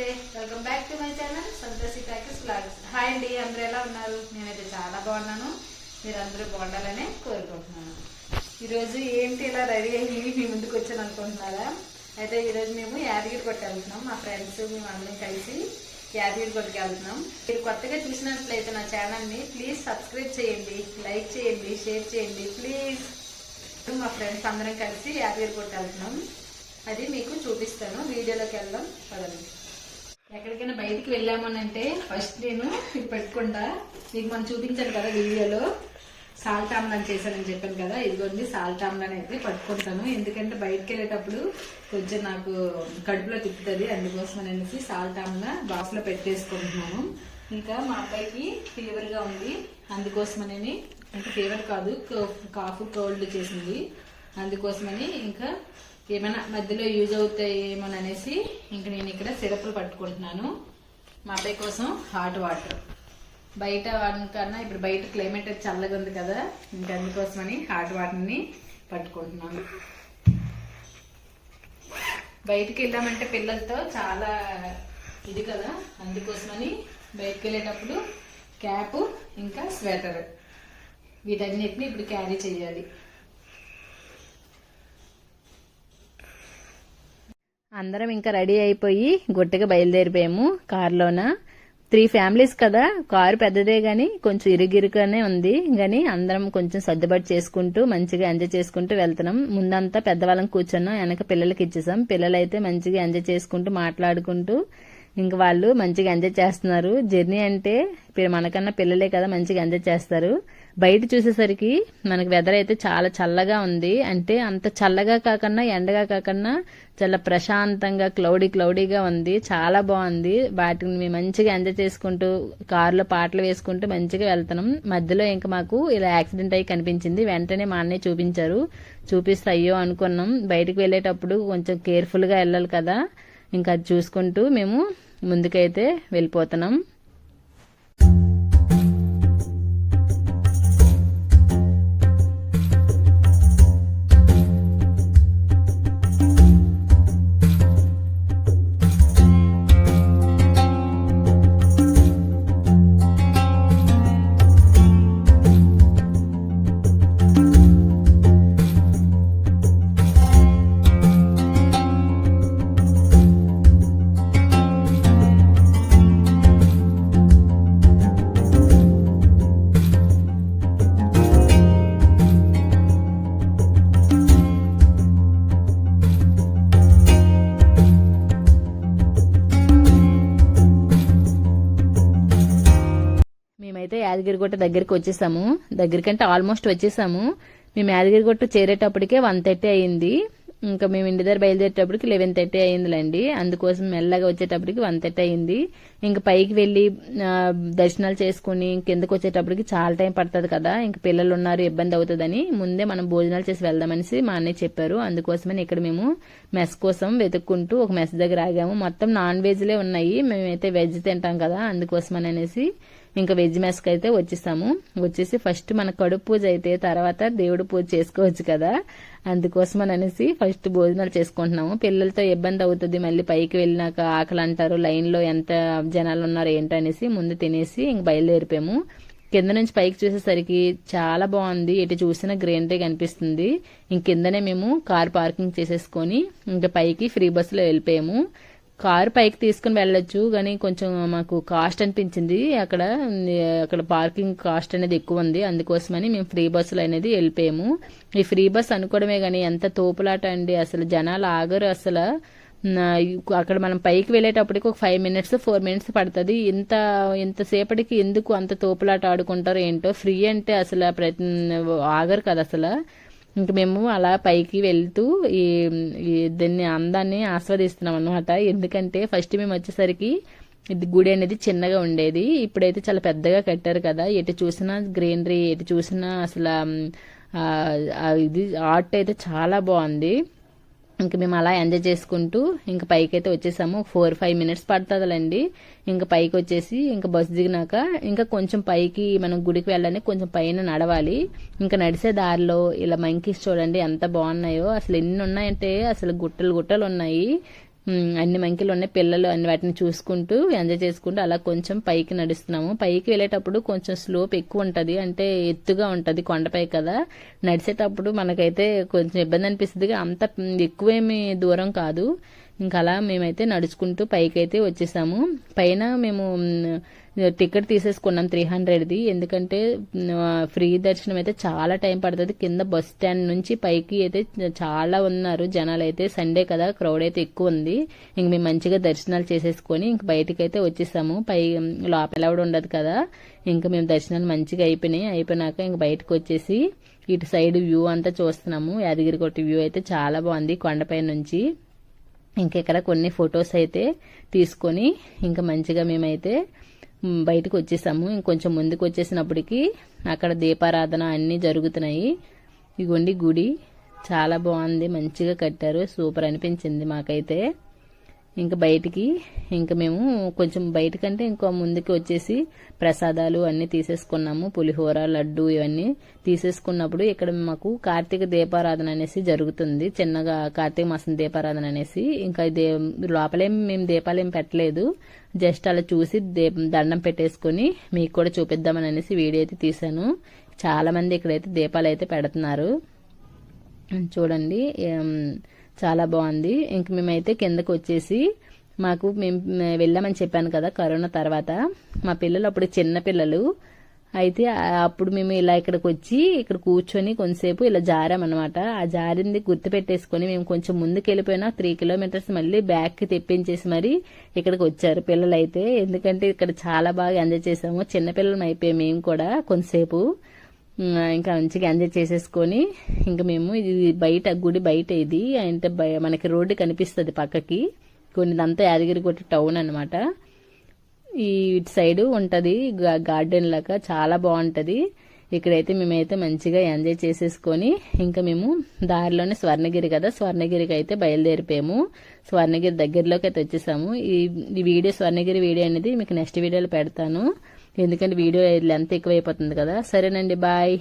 నమస్తే welcome back to my channel Santoshi ప్యాకెస్ blogs hi అండి అందరూ ఎలా ఉన్నారు? నేనైతే చాలా బాగున్నాను. మీరు అందరూ బాగుండాలని కోరుకుంటున్నాను. ఈరోజు ఏంటి ఇలా రెడీ అయ్యి మీ ముందుకు వచ్చాను అనుకుంటున్నారా? అయితే ఈరోజు మేము యాదగిరి కొట్టి వెళ్తున్నాం. మా ఫ్రెండ్స్ మేము అందరం కలిసి యాదగిరి కొట్టుకు వెళ్తున్నాం. మీరు కొత్తగా చూసినట్లయితే నా ఛానల్ని ప్లీజ్ సబ్స్క్రైబ్ చేయండి లైక్ చేయండి షేర్ చేయండి ప్లీజ్ మా ఫ్రెండ్స్ అందరం కలిసి యాదగిరి కొట్టి వెళ్తున్నాం. అది మీకు చూపిస్తాను. వీడియోలోకి వెళ్దాం పదండి. ఎక్కడికైనా బయటికి వెళ్ళామనంటే ఫస్ట్ నేను ఇది పెట్టుకుంటా. మీకు మనం చూపించాను కదా వీడియోలో. సాల్ట్ ఆమ్లాన్ చేశానని చెప్పాను కదా. ఇదిగోండి సాల్ట్ ఆమ్లాన్ అయితే పట్టుకుంటాను. ఎందుకంటే బయటకు వెళ్ళేటప్పుడు కొంచెం నాకు కడుపులో తిప్పుతుంది. అందుకోసం అనేసి సాల్ట్ ఆమ్లా బాక్స్లో పెట్టేసుకుంటున్నాను. ఇంకా మా అబ్బాయికి ఫీవర్గా ఉంది. అందుకోసమని అంటే ఫీవర్ కాదు కాఫ్ కోల్డ్ చేసింది. అందుకోసమని ఇంకా ఏమైనా మధ్యలో యూజ్ అవుతాయేమో అనేసి ఇంక నేను ఇక్కడ సిరప్లు పట్టుకుంటున్నాను. మా అబ్బాయి కోసం హాట్ వాటర్. బయట కన్నా ఇప్పుడు బయట క్లైమేట్ చల్లగా ఉంది కదా ఇంకా అందుకోసమని హాట్ వాటర్ని పట్టుకుంటున్నాను. బయటికి వెళ్ళామంటే పిల్లలతో చాలా ఇది కదా అందుకోసమని బయటకు వెళ్ళేటప్పుడు క్యాప్ ఇంకా స్వెటర్. వీటన్నిటిని ఇప్పుడు క్యారీ చేయాలి. అందరం ఇంకా రెడీ అయిపోయి గుట్టగా బయలుదేరిపోయాము కారులోన. త్రీ ఫ్యామిలీస్ కదా. కారు పెద్దదే గాని కొంచెం ఇరుగిరుగానే ఉంది. గాని అందరం కొంచెం సర్దుబాటు చేసుకుంటూ మంచిగా ఎంజాయ్ చేసుకుంటూ వెళ్తున్నాం. ముందంతా పెద్దవాళ్ళం కూర్చున్నాం. వెనక పిల్లలకి ఇచ్చేసాం. పిల్లలైతే మంచిగా ఎంజాయ్ చేసుకుంటూ మాట్లాడుకుంటూ ఇంక వాళ్ళు మంచిగా ఎంజాయ్ చేస్తున్నారు. జర్నీ అంటే మనకన్నా పిల్లలే కదా మంచిగా ఎంజాయ్ చేస్తారు. బయట చూసేసరికి మనకి వెదర్ అయితే చాలా చల్లగా ఉంది. అంటే అంత చల్లగా కాకుండా ఎండగా కాకుండా చాలా ప్రశాంతంగా క్లౌడీ క్లౌడీగా ఉంది. చాలా బాగుంది. వాటిని మేము మంచిగా ఎంజాయ్ చేసుకుంటూ కారులో పాటలు వేసుకుంటూ మంచిగా వెళ్తున్నాం. మధ్యలో ఇంకా మాకు ఇలా యాక్సిడెంట్ అయ్యి కనిపించింది. వెంటనే మా అన్నయ్య చూపించారు. చూపిస్తే అయ్యో అనుకున్నాం. బయటకు వెళ్ళేటప్పుడు కొంచెం కేర్ఫుల్గా వెళ్ళాలి కదా. ఇంకా అది చూసుకుంటూ మేము ముందుకైతే వెళ్ళిపోతున్నాం. యాదగిరిగుట్ట దగ్గరికి వచ్చేసాము. దగ్గరికంటే ఆల్మోస్ట్ వచ్చేసాము. మేము యాదగిరిగుట్ట చేరేటప్పటికే వన్ థర్టీ అయింది. ఇంకా మేము ఇంటి దగ్గర బయలుదేరేటప్పటికి లెవెన్ థర్టీ అయిందిలేండి. అందుకోసం మెల్లగా వచ్చేటప్పటికి వన్ థర్టీ అయింది. ఇంకా పైకి వెళ్ళి దర్శనాలు చేసుకుని కిందకు వచ్చేటప్పటికి చాలా టైం పడుతుంది కదా. ఇంకా పిల్లలు ఉన్నారు ఇబ్బంది అవుతుందని. ముందే మనం భోజనాలు చేసి వెళ్దామనేసి మా అన్నయ్య చెప్పారు. అందుకోసమని ఇక్కడ మేము మెస్ కోసం వెతుక్కుంటూ ఒక మెస్ దగ్గర ఆగాము. మొత్తం నాన్ వెజ్లే ఉన్నాయి. మేమైతే వెజ్ తింటాం కదా. అందుకోసమని అనేసి ఇంకా వెజ్ మెస్కి అయితే వచ్చేసాము. వచ్చేసి ఫస్ట్ మన కడుపు పూజ అయితే తర్వాత దేవుడు పూజ చేసుకోవచ్చు కదా. అందుకోసం అనేసి ఫస్ట్ భోజనాలు చేసుకుంటున్నాము. పిల్లలతో ఇబ్బంది అవుతుంది మళ్ళీ పైకి వెళ్ళినాక ఆకలి అంటారు లైన్లో ఎంత జనాలు ఉన్నారు ఏంటనేసి ముందు తినేసి ఇంక బయలుదేరిపోయాము. కింద నుంచి పైకి చూసేసరికి చాలా బాగుంది. ఎటు చూసినా గ్రీనరీ కనిపిస్తుంది. ఇంక కిందనే మేము కార్ పార్కింగ్ చేసేసుకొని ఇంకా పైకి ఫ్రీ బస్సులో వెళ్ళిపోయాము. కారు పైకి తీసుకుని వెళ్ళొచ్చు కానీ కొంచెం మాకు కాస్ట్ అనిపించింది అక్కడ. అక్కడ పార్కింగ్ కాస్ట్ అనేది ఎక్కువ ఉంది. అందుకోసమని మేము ఫ్రీ బస్సులో అనేది వెళ్ళిపోయాము. ఈ ఫ్రీ బస్ అనుకోవడమే కానీ ఎంత తోపులాట అండి. అసలు జనాలు ఆగరు అసలు. అక్కడ మనం పైకి వెళ్ళేటప్పటికి ఒక ఫైవ్ మినిట్స్ ఫోర్ మినిట్స్ పడుతుంది. ఇంత ఇంతసేపటికి ఎందుకు అంత తోపులాట ఆడుకుంటారో ఏంటో. ఫ్రీ అంటే అసలు ప్రతి ఆగరు కదా అసలు. ఇంక మేము అలా పైకి వెళ్తూ ఈ దీన్ని అందాన్ని ఆస్వాదిస్తున్నాం అనమాట ఎందుకంటే ఫస్ట్ మేము వచ్చేసరికి ఇది గుడి అనేది చిన్నగా ఉండేది. ఇప్పుడైతే చాలా పెద్దగా కట్టారు కదా. ఎటు చూసినా గ్రీనరీ ఎటు చూసినా అసలు ఇది ఆర్ట్ అయితే చాలా బాగుంది. ఇంక మేము అలా ఎంజాయ్ చేసుకుంటూ ఇంక పైకి అయితే వచ్చేసాము ఫోర్ ఫైవ్ మినిట్స్ పడుతుందిలేండి. ఇంకా పైకి వచ్చేసి ఇంకా బస్సు దిగినాక ఇంకా కొంచెం పైకి మనం గుడికి వెళ్ళాలని కొంచెం పైన నడవాలి. ఇంకా నడిచే దారిలో ఇలా మంకీస్ చూడండి ఎంత బాగున్నాయో. అసలు ఎన్ని ఉన్నాయంటే అసలు గుట్టలు గుట్టలు ఉన్నాయి. అన్ని మంకిలు ఉన్నాయి పిల్లలు అన్ని వాటిని చూసుకుంటూ ఎంజాయ్ చేసుకుంటూ అలా కొంచెం పైకి నడుస్తున్నాము. పైకి వెళ్ళేటప్పుడు కొంచెం స్లోప్ ఎక్కువ ఉంటుంది అంటే ఎత్తుగా ఉంటుంది కొండపై కదా. నడిచేటప్పుడు మనకైతే కొంచెం ఇబ్బంది అనిపిస్తుంది అంత ఎక్కువేమి దూరం కాదు. ఇంకా అలా మేమైతే నడుచుకుంటూ పైకి అయితే వచ్చేసాము. పైన మేము టికెట్ తీసేసుకున్నాం త్రీ హండ్రెడ్ది ఎందుకంటే ఫ్రీ దర్శనం అయితే చాలా టైం పడుతుంది. కింద బస్ స్టాండ్ నుంచి పైకి అయితే చాలా ఉన్నారు జనాలు అయితే సండే కదా క్రౌడ్ అయితే ఎక్కువ ఉంది. ఇంక మేము మంచిగా దర్శనాలు చేసేసుకొని ఇంక బయటికి అయితే వచ్చేసాము. పై లోపల కూడా ఉండదు కదా. ఇంకా మేము దర్శనాలు మంచిగా అయిపోయినాయి. అయిపోయినాక ఇంక బయటకు వచ్చేసి ఇటు సైడ్ వ్యూ అంతా చూస్తున్నాము. యాదగిరిగుట్ట వ్యూ అయితే చాలా బాగుంది కొండపై నుంచి. ఇంకా ఇక్కడ కొన్ని ఫొటోస్ అయితే తీసుకొని ఇంకా మంచిగా మేమైతే బయటకు వచ్చేసాము. ఇంకొంచెం ముందుకు వచ్చేసినప్పటికి అక్కడ దీపారాధన అన్నీ జరుగుతున్నాయి. ఇగోండి గుడి. చాలా బాగుంది. మంచిగా కట్టారు. సూపర్ అనిపించింది మాకైతే. ఇంకా బయటికి ఇంకా మేము కొంచెం బయటకంటే ఇంకో ముందుకు వచ్చేసి ప్రసాదాలు అన్నీ తీసేసుకున్నాము. పులిహోర లడ్డు ఇవన్నీ తీసేసుకున్నప్పుడు ఇక్కడ మాకు కార్తీక దీపారాధన అనేసి జరుగుతుంది. చిన్నగా కార్తీక మాసం దీపారాధన అనేసి ఇంకా దే లోపలేం మేము దీపాలేం పెట్టలేదు. జస్ట్ అలా చూసి దీపం దండం పెట్టేసుకొని మీకు కూడా చూపిద్దామని అనేసి వీడియో అయితే తీశాను. చాలా మంది ఇక్కడైతే దీపాలు అయితే పెడుతున్నారు. చూడండి చాలా బాగుంది. ఇంక మేమైతే కిందకు వచ్చేసి మాకు మేము వెళ్ళామని చెప్పాను కదా కరోనా తర్వాత. మా పిల్లలు అప్పుడు చిన్న పిల్లలు. అయితే అప్పుడు మేము ఇలా ఇక్కడికి వచ్చి ఇక్కడ కూర్చొని కొంతసేపు ఇలా జారామన్నమాట. ఆ జారింది గుర్తు పెట్టేసుకొని మేము కొంచెం ముందుకు వెళ్ళిపోయినా త్రీ కిలోమీటర్స్ మళ్ళీ బ్యాక్ తెప్పించేసి మరి ఇక్కడికి వచ్చారు పిల్లలైతే. ఎందుకంటే ఇక్కడ చాలా బాగా ఎంజాయ్ చేసాము. చిన్నపిల్లలం అయిపోయాం మేము కూడా కొంతసేపు. ఇంకా మంచిగా ఎంజాయ్ చేసేసుకొని ఇంకా మేము ఇది బయట గుడి బయట ఇది అంటే బయ- మనకి రోడ్డు కనిపిస్తుంది పక్కకి. కొన్నిదంతా యాదగిరిగుట్ట టౌన్ అనమాట ఈ ఇటు సైడ్ ఉంటుంది గార్డెన్ లాగా చాలా బాగుంటుంది. ఇక్కడైతే మేమైతే మంచిగా ఎంజాయ్ చేసేసుకొని ఇంకా మేము దారిలోనే స్వర్ణగిరి కదా స్వర్ణగిరికి అయితే బయలుదేరిపోయాము. స్వర్ణగిరి దగ్గరలోకి అయితే వచ్చేసాము. ఈ ఈ వీడియో స్వర్ణగిరి వీడియో అనేది మీకు నెక్స్ట్ వీడియోలో పెడతాను. ఎందుకంటే వీడియో లెంత్ ఎక్కువైపోతుంది కదా. సరేనండి బాయ్.